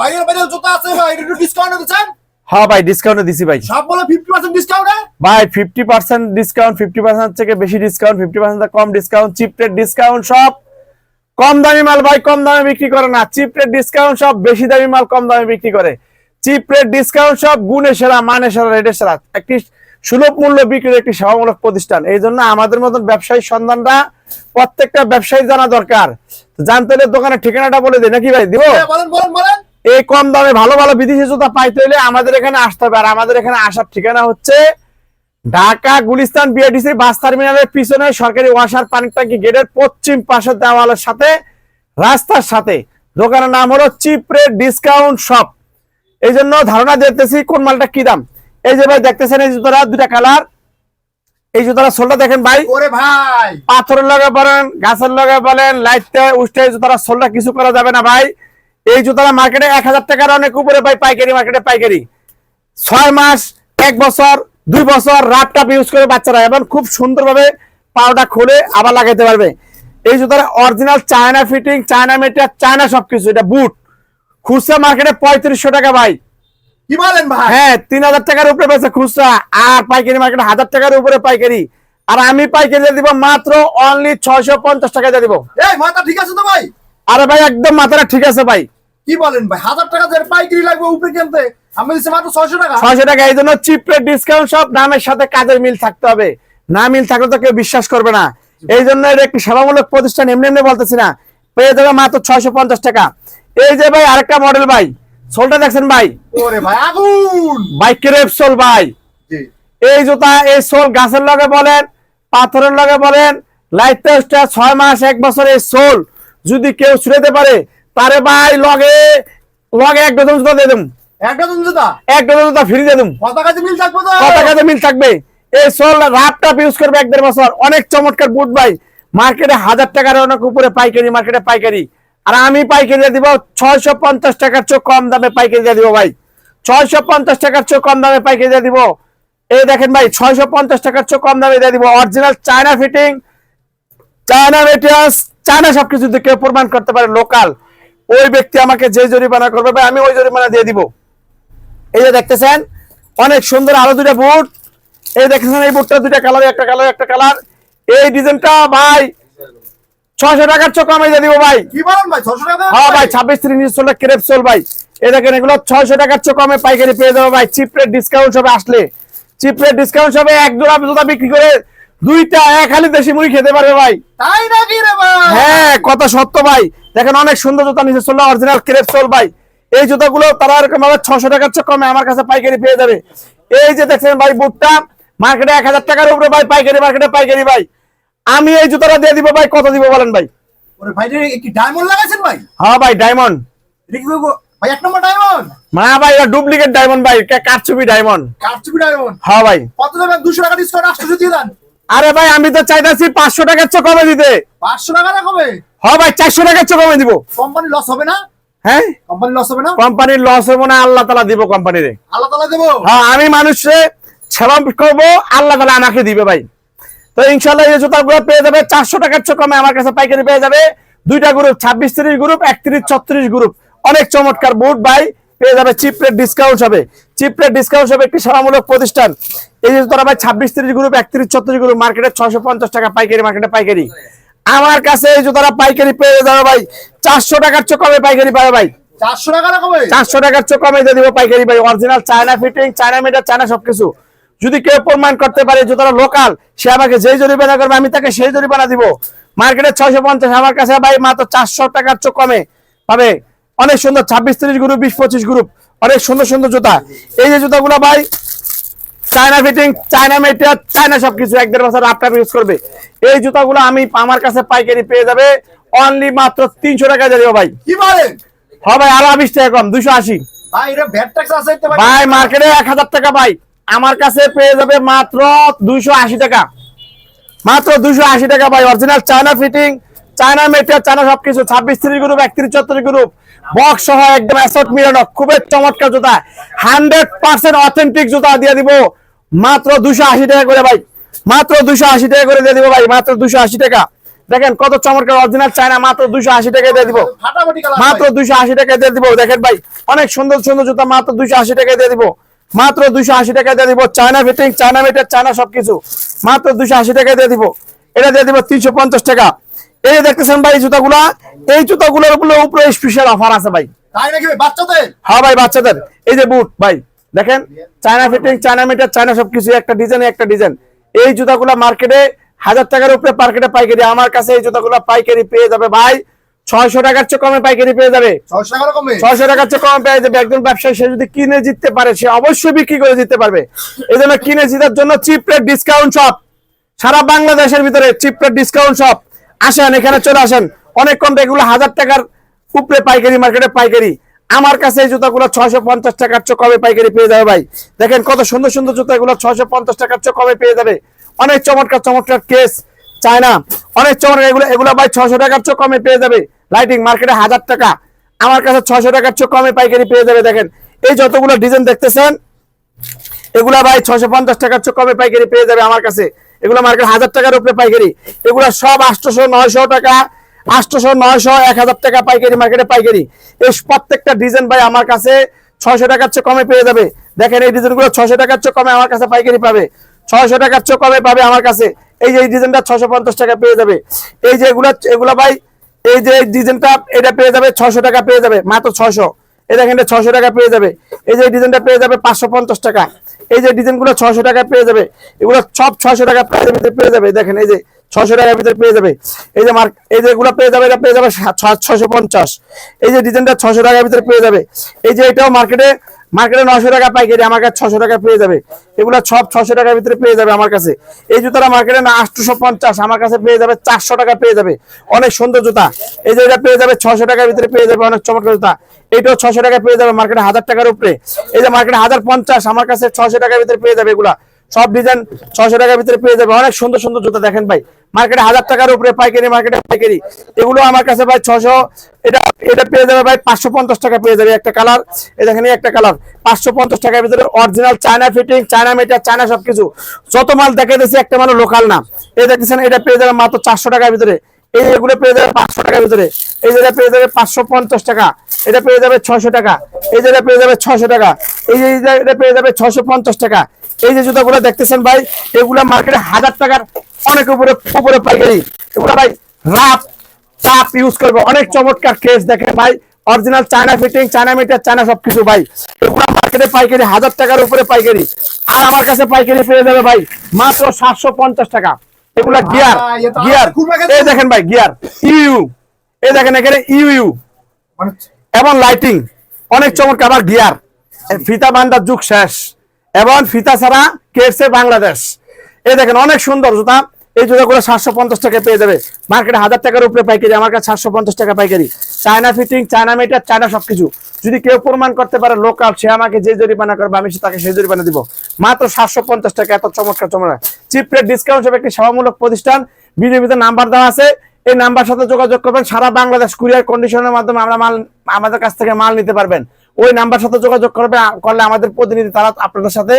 ভাইয়ের বাইরে জুতা আছে ভাই একটু ডিসকাউন্ট দিচ্ছেন হ্যাঁ ভাই ডিসকাউন্ট দিছি ভাই। সব বলে ফিফটি পার্সেন্ট ডিসকাউন্ট ভাই fifty percent discount fifty percent থেকে বেশি ডিসকাউন্ট ফিফটি পার্সেন্ট কম ডিসকাউন্ট চিপ রেট ডিসকাউন্ট সব। কম দামি মাল ভাই কম দামে বিক্রি করে না। চিপ রেট ডিসকাউন্ট সব বেশি দামি মাল কম দামে বিক্রি করে। চিপ রেট ডিসকাউন্ট সব গুণে সেরা মানে সেরা রেটের সেরা। একটি সুলভ মূল্য বিক্রির একটি সেবামূলক প্রতিষ্ঠান। এই জন্য আমাদের মতন ব্যবসায়ী সন্ধানটা প্রত্যেকটা ব্যবসায়ী জানা দরকার। জানতে হলে দোকানের ঠিকানাটা বলে দিই নাকি ভাই? দিব? বলেন বলেন বলেন। এই কম দামে ভালো ভালো বিদেশি জুতা পাইতে হলে আমাদের এখানে আসতে হবে। আর আমাদের এখানে আসার ঠিকানা হচ্ছে ঢাকা গুলিস্তান বিআরটিসি বাস টার্মিনালের পিছনে সরকারি ওয়াশার পানির ট্যাঙ্কি গেটের পশ্চিম পাশের দেওয়ালের সাথে রাস্তার সাথে। দোকানের নাম হলো চিপ রেট ডিসকাউন্ট শপ এই জন্য ধারণা দিতেছি কোন মালটা কি দাম। এই যে ভাই দেখতেছেন এই জুতোটা দুটা কালার। এই জুতোটা সোলটা দেখেন ভাই। ওরে ভাই! পাথরের লগে বলেন গাছের লগে বলেন লাইটতে উঠতে এই জুতারা সোলটা কিছু করা যাবে না ভাই। এই জুতারা মার্কেটে এক হাজার টাকার অনেক উপরে পাই পাইকারি মার্কেটে পাইকারি। ছয় মাস এক বছর দুই বছর রাত টাপ ইউজ করে বাচ্চারা এবং খুব সুন্দরভাবে পাউডার খুলে আবার লাগাইতে পারবে। এই জুতার original China fitting China material China সবকিছু এটা বুট খুচরা মার্কেটে পঁয়ত্রিশশো টাকা ভাই। কি বলেন ভাই? হ্যাঁ তিন হাজার টাকার উপরে পেয়েছে খুচরা আর পাইকারি মার্কেট হাজার টাকার উপরে পাইকারি। আর আমি পাইকারি দিব মাত্র অনলি ছয়শো পঞ্চাশ টাকা দিয়ে দিব। মাথা ঠিক আছে তো ভাই? আরে ভাই একদম মাথাটা ঠিক আছে ভাই। কি বলেন ভাই? হাজার টাকা দিয়ে পাইকারি লাগবে উপরে কিনতে। আমি দিচ্ছি মাত্র ছয়শো টাকা। ছয়শো টাকা এই জন্য চিপ রেট ডিসকাউন্ট সব নামের সাথে কাজের মিল থাকতে হবে। না মিল থাকলে তো কেউ বিশ্বাস করবে না। এই জন্য এটা একটি সেবামূলক প্রতিষ্ঠান এমনি এমনি বলতেছি না। পেয়ে যাবে মাত্র ছয়শো পঞ্চাশ টাকা। এই যে ভাই আরেকটা মডেল ভাই। সোলটা দেখছেন ভাই? ওরে ভাই আগুন! বাইক ক্রেপ সোল ভাই। এই জুতা এই সোল গাছের লগে বলেন পাথরের লগে বলেন লাইট টেস্টটা ছয় মাস এক বছর এই সোল। যদি কেউ ছুড়েতে পারে তারে ভাই লগে লগে এক ডজন জুতা দিয়ে দেব। একটা তুমি জুতা? এক ডজন জুতা ফ্রি দিয়ে দেব। কত কাছে মিল থাকবে তো কত কাজে মিল থাকবে? এই সোল রাপ টাপ ইউজ করবে এক দেড় বছর। অনেক চমৎকার বুট ভাই। মার্কেটে হাজার টাকার অনেক উপরে পাইকারি মার্কেটে পাইকারি। আর আমি পাইকারি দিব ছয়শো পঞ্চাশ টাকার চেয়ে কম দামে পাইকারি দিয়ে দিব ভাই। ছয়শো পঞ্চাশ টাকার চেয়ে কম দামে পাইকারি দিয়ে দিব। এই দেখেন ভাই ছয়শো পঞ্চাশ টাকার চেয়ে কম দামে দিয়ে দিব। Original China fitting China materials China সবকিছু কেউ প্রমাণ করতে পারে লোকাল ওই ব্যক্তি আমাকে যে জরিমানা করবে ভাই আমি ওই জরিমানা দিয়ে দিব। এই যে দেখতেছেন অনেক সুন্দর আরও দুটা বুট এই দেখতেছেন এই বুটটা দুটা কালার একটা কালার একটা কালার এই ডিজাইনটা ভাই ছয়শো টাকার চোখ আমি দিয়ে দিব ভাই। কি বলেন ভাই ছশো টাকা হ্যাঁ ভাই। ছাব্বিশ তিরিশ চলে ক্রেপ সোল ভাই। এই দেখেন এগুলো ছয়শো টাকার চোখ কমে পাইকারি পেয়ে যাব ভাই। চিপ রেট ডিসকাউন্ট হবে আসলে। চিপ রেট ডিসকাউন্ট হবে এক জোড়া জুতা বিক্রি করে দুইটা এক হালি দেশি মুড়ি খেতে পারবে ভাই। তাই নাকি রে ভাই? হ্যাঁ কথা সত্য ভাই। দেখেন অনেক সুন্দর জুতা নিচে চলল অরিজিনাল ক্রেপ সোল ভাই। এই জুতাগুলো তারা এরকম ভাবে ছশো টাকার চেয়ে কমে আমার কাছে পাইকারি পেয়ে যাবে। এই যে দেখছেন ভাই বুটটা মার্কেটে এক হাজার টাকার উপরে ভাই পাইকারি মার্কেটে পাইকারি ভাই। আমি এই জুতাটা দিয়ে দিব ভাই কত দিব বলেন ভাই? ওরে ভাই কি ডায়মন্ড লাগাইছেন ভাই? হ্যাঁ ভাই ডায়মন্ড? ভাই এক নম্বর ডায়মন্ড না ভাই এটা ডুপ্লিকেট ডায়মন্ড ভাই কারচুপি ডায়মন্ড কারচুপি ডায়মন্ড হ্যাঁ ভাই। কত দেবেন? দুশো টাকা ডিসকাউন্ট দিয়ে দেন। আরে ভাই আমি তো চাইতাছি পাঁচশো টাকার চেয়ে কমে দিতে। পাঁচশো টাকা না কবে হ্যাঁ ভাই চারশো টাকার চেয়ে কমে দিব। কোম্পানি লস হবে না? হ্যাঁ? কোম্পানি লস হবে না? কোম্পানির লস হব না আল্লাহ তালা দিব কোম্পানিরে আল্লাহ তালা দেবো? হ্যাঁ আমি মানুষে সেবা করব আল্লাহ তালা আমাকে দিবে ভাই। তো ইনশাল্লাহ এই জুতাগুলো পেয়ে যাবে চারশো টাকার চেয়ে কমে আমার কাছে পাইকারি পেয়ে যাবে। দুইটা গ্রুপ ছাব্বিশ তিরিশ গ্রুপ একত্রিশ ছত্রিশ গ্রুপ অনেক চমৎকার বুট ভাই। পেয়ে যাবে চিপ রেট ডিসকাউন্ট হবে। চিপ রেট ডিসকাউন্ট হবে একটি সেবামূলক প্রতিষ্ঠান। এই যে জুতারা ভাই ছাব্বিশ তিরিশ গ্রুপ একত্রিশ ছত্রিশ গ্রুপ মার্কেটে ছয়শো পঞ্চাশ টাকা পাইকারি মার্কেটে পাইকারি। আমার কাছে এই জুতারা পাইকারি পেয়ে যাবে ভাই চারশো টাকার চেয়ে কমে পাইকারি পাবে ভাই। চারশো টাকার চোখ কমে দিয়ে দিব পাইকারি ভাই। Original China fitting China meter China সবকিছু। যদি কেউ প্রমাণ করতে পারে যে তারা লোকাল সে আমাকে যেই জরিমানা করবে আমি তাকে সেই জরিমানা দিব। মার্কেটে ছয়শো পঞ্চাশ আমার কাছে ভাই মাত্র চারশো টাকার চোখ কমে পাবে। অনেক সুন্দর ছাব্বিশ তিরিশ গ্রুপ বিশ পঁচিশ গ্রুপ অনেক সুন্দর সুন্দর জুতা। এই যে জুতাগুলো ভাই China fitting China material China সবকিছু এক দেড় বছর আপনার ইউজ করবে। এই জুতাগুলো আমি আমার কাছে পাইকারি পেয়ে যাবে। অনলি মাত্র তিনশো টাকা দেবো ভাই। কি বলেন? হ্যাঁ ভাই আরও বিশ টাকা কম দুশো আশি। ভাই মার্কেটে এক হাজার টাকা ভাই। আমার কাছে পেয়ে যাবে মাত্র দুইশো আশি টাকা। মাত্র দুইশো আশি টাকা ভাই original China fitting China material China সবকিছু ছাব্বিশ তিরিশ গ্রুপ একত্রিশ চত্রিশ গ্রুপ বক্স সহ একদম অ্যাসট মিলানো খুবই চমৎকার জুতা। হান্ড্রেড পার্সেন্ট অথেন্টিক জুতা দিয়ে দিব। মাত্র দুশো আশি টাকা করে ভাই। মাত্র দুশো আশি টাকা করে দিয়ে দিব ভাই মাত্র দুশো আশি টাকা। দেখেন কত চমৎকার অরিজিনাল চায়না মাত্র দুইশো আশি টাকা দিয়ে দিব। মাত্র দুইশো আশি টাকা দিয়ে দিব। দেখেন ভাই অনেক সুন্দর সুন্দর জুতা মাত্র দুইশো আশি টাকা দিয়ে দিব। মাত্র দুইশো আশি টাকা দিয়ে দিব China fitting China meter China সবকিছু। মাত্র দুইশো আশি টাকা দিয়ে দিব। এটা দিয়ে দিব তিনশো পঞ্চাশ টাকা। এই যে দেখতেছেন ভাই জুতাগুলা এই জুতাগুলোর উপরে স্পেশাল অফার আছে ভাই। তাই নাকি বাচ্চাদের? হ্যাঁ ভাই বাচ্চাদের। এই যে বুট ভাই দেখেন China fitting China meter China সবকিছু একটা ডিজাইন একটা ডিজাইন এই জুতাগুলা মার্কেটে হাজার টাকার উপরে মার্কেটে পাইকারি আমার কাছে এই জুতাগুলা পাইকারি পেয়ে যাবে ভাই ছয়শো টাকার চেয়ে কমে পাইকারি পেয়ে যাবে। ছয়শো টাকার চেয়ে কমে পেয়ে যাবে। একজন ব্যবসায়ী সে যদি কিনে জিততে পারে সে অবশ্যই বিক্রি করে জিততে পারবে। এই জন্য কিনে জিতার জন্য চিপ রেট ডিসকাউন্ট শপ সারা বাংলাদেশের ভিতরে চিপ রেট ডিসকাউন্ট শপ আসেন, এখানে চলে আসেন। অনেক কম এগুলো হাজার টাকার উপরে পাইকারি মার্কেটে পাইকারি। আমার কাছে এই জুতাগুলো ছয়শো পঞ্চাশ টাকার চেয়ে কমে পাইকারি পেয়ে যাবে ভাই। দেখেন কত সুন্দর সুন্দর জুতা এগুলো ছয়শো পঞ্চাশ টাকার চেয়ে কমে পেয়ে যাবে। অনেক চমৎকার চমৎকার কেস, চায়না। অনেক চমৎকার, এগুলো এগুলো ভাই ছয়শো টাকার চেয়ে কমে পেয়ে যাবে। লাইটিং মার্কেটে হাজার টাকা। আমার কাছে ছয়শো টাকার চেয়ে কমে পাইকারি পেয়ে যাবে, দেখেন। এই যতগুলো ডিজাইন দেখতেছেন, এগুলা ভাই ছয়শো পঞ্চাশ টাকার চেয়ে কমে পাইকারি পেয়ে যাবে আমার কাছে। এগুলো মার্কেট হাজার টাকার উপরে পাইকারি। এগুলো সব আটশোশো, নয়শো টাকা, আটশোশো, নয়শো, এক হাজার টাকা পাইকারি মার্কেটে পাইকারি। এই প্রত্যেকটা ডিজাইন ভাই আমার কাছে ছয়শো টাকার চেয়ে কমে পেয়ে যাবে। দেখেন এই ডিজাইনগুলো ছয়শো টাকার চেয়ে কমে আমার কাছে পাইকারি পাবে। ছয়শো টাকার চেয়ে কমে পাবে আমার কাছে। এই যে এই ডিজাইনটা ছয়শো পঞ্চাশ টাকা পেয়ে যাবে। এই যে এগুলা এগুলা ভাই, এই যে ডিজাইনটা এটা পেয়ে যাবে ছয়শো টাকা পেয়ে যাবে, মাত্র ছয়শো। এই দেখেন ছয়শো টাকা পেয়ে যাবে। এই যে ডিজাইনটা পেয়ে যাবে পাঁচশো পঞ্চাশ টাকা। এই যে ডিজাইনগুলো ছয়শো টাকা পেয়ে যাবে, এগুলো সব ছয়শো টাকা প্রাইসের ভিতরে পেয়ে যাবে। দেখেন এই যে ছশো টাকার ভিতরে পেয়ে যাবে। এই যে মার্ক এই যে এগুলো পেয়ে যাবে, এটা পেয়ে যাবে ছশো পঞ্চাশ। এই যে ডিজাইনটা ছশো টাকার ভিতরে পেয়ে যাবে। এই যে এটাও মার্কেটে মার্কেটে নশো টাকা পাইকারি, আমার কাছে ছশো টাকা পেয়ে যাবে। এগুলো সব ছশো টাকার ভিতরে পেয়ে যাবে আমার কাছে। এই জুতাটা মার্কেটে না আটশোশো পঞ্চাশ আমার কাছে পেয়ে যাবে চারশো টাকা পেয়ে যাবে। অনেক সুন্দর জুতা। এই যে এটা পেয়ে যাবে ছশো টাকার ভিতরে পেয়ে যাবে অনেক চমৎকার জুতা। এইটাও ছশো টাকা পেয়ে যাবে মার্কেটে হাজার টাকার উপরে। এই যে মার্কেটে হাজার পঞ্চাশ আমার কাছে ছশো টাকার ভিতরে পেয়ে যাবে এগুলা। সব ডিজাইন ছশো টাকার ভিতরে পেয়ে যাবে। অনেক সুন্দর সুন্দর জুতা দেখেন ভাই। মার্কেটে হাজার টাকার উপরে পাইকারি মার্কেটে পাইকারি। এগুলো আমার কাছে ভাই ছশো এটা এটা পেয়ে যাবে ভাই পাঁচশো পঞ্চাশ টাকা পেয়ে যাবে একটা কালার দেখেন একটা কালার পাঁচশো পঞ্চাশ টাকার ভিতরে original China fitting China meter China সবকিছু। যত মাল দেখে দিয়েছি একটা মাল লোকাল না। এই দেখতেছেন, এটা পেয়ে যাবে মাত্র চারশো টাকার ভিতরে। এই এগুলো পেয়ে যাবে পাঁচশো টাকার ভিতরে। এই যেটা পেয়ে যাবে পাঁচশো পঞ্চাশ টাকা। এটা পেয়ে যাবে ছশো টাকা। এই যেটা পেয়ে যাবে ছশো টাকা। এই যে এটা পেয়ে যাবে ছশো পঞ্চাশ টাকা। এই যে জুতাগুলো দেখতেছেন ভাই, এগুলা মার্কেটে হাজার টাকার অনেক উপরে উপরে পাইকারি। এগুলো ভাই রাফ চাপ ইউজ করবে। অনেক চমৎকার কেস দেখেন ভাই। Original China fitting China meter China সবকিছু ভাই। এগুলো মার্কেটে পাইকারি, হাজার টাকার উপরে পাইকারি। আর আমার কাছে পাইকারি পেয়ে যাবে ভাই মাত্র সাতশো পঞ্চাশ টাকা। এগুলা গিয়ার গিয়ার। এই দেখেন ভাই গিয়ার ইউ। এই দেখেন এখানে ইউ ইউ। মানে এবং লাইটিং অনেক চমৎকার আবার গিয়ার ফিতা বান্দার যুগ শেষ। এবং ফিতা ছাড়া কেসে বাংলাদেশ। এই দেখেন অনেক সুন্দর জুতা। এই জুতাগুলো সাতশো পঞ্চাশ টাকা পেয়ে যাবে। মার্কেটে হাজার টাকার উপরে পাইকারি আমার কাছে সাতশো পঞ্চাশ টাকা পাইকারি। China fitting China meter China সবকিছু। যদি কেউ প্রমাণ করতে পারে লোকাল সে আমাকে যে জরিমানা করবে আমি তাকে সেই জরিমানা দিব। মাত্র সাতশো পঞ্চাশ টাকা এত চমৎকার চমৎকার। চিপ রেট ডিসকাউন্ট হিসেবে একটি সেবামূলক প্রতিষ্ঠান। বিজেপিতে নাম্বার দেওয়া আছে। এই নাম্বার সাথে যোগাযোগ করবেন। সারা বাংলাদেশ কুরিয়ার কন্ডিশনের মাধ্যমে আমরা মাল, আমাদের কাছ থেকে মাল নিতে পারবেন। ওই নাম্বার সাথে যোগাযোগ করবে, করলে আমাদের প্রতিনিধি তারা আপনাদের সাথে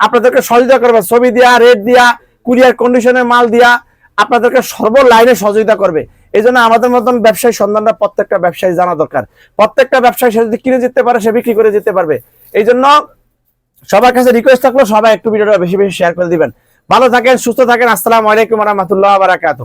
আপনাদেরকে সহযোগিতা করবে। ছবি দিয়া রেট দিয়া কুরিয়ার কন্ডিশনের মাল দিয়া আপনাদেরকে সর্ব লাইনে সহযোগিতা করবে। এই জন্য আমাদের মতন ব্যবসায়ী সন্ধানটা প্রত্যেকটা ব্যবসায়ী জানা দরকার। প্রত্যেকটা ব্যবসায়ী সে যদি কিনে যেতে পারে, সে বিক্রি করে যেতে পারবে। এই জন্য সবার কাছে রিকোয়েস্ট থাকল, সবাই একটু ভিডিওটা বেশি বেশি শেয়ার করে দিবেন। ভালো থাকেন সুস্থ থাকেন আসসালামু আলাইকুম রহমতুল্লাহ বারাকাতু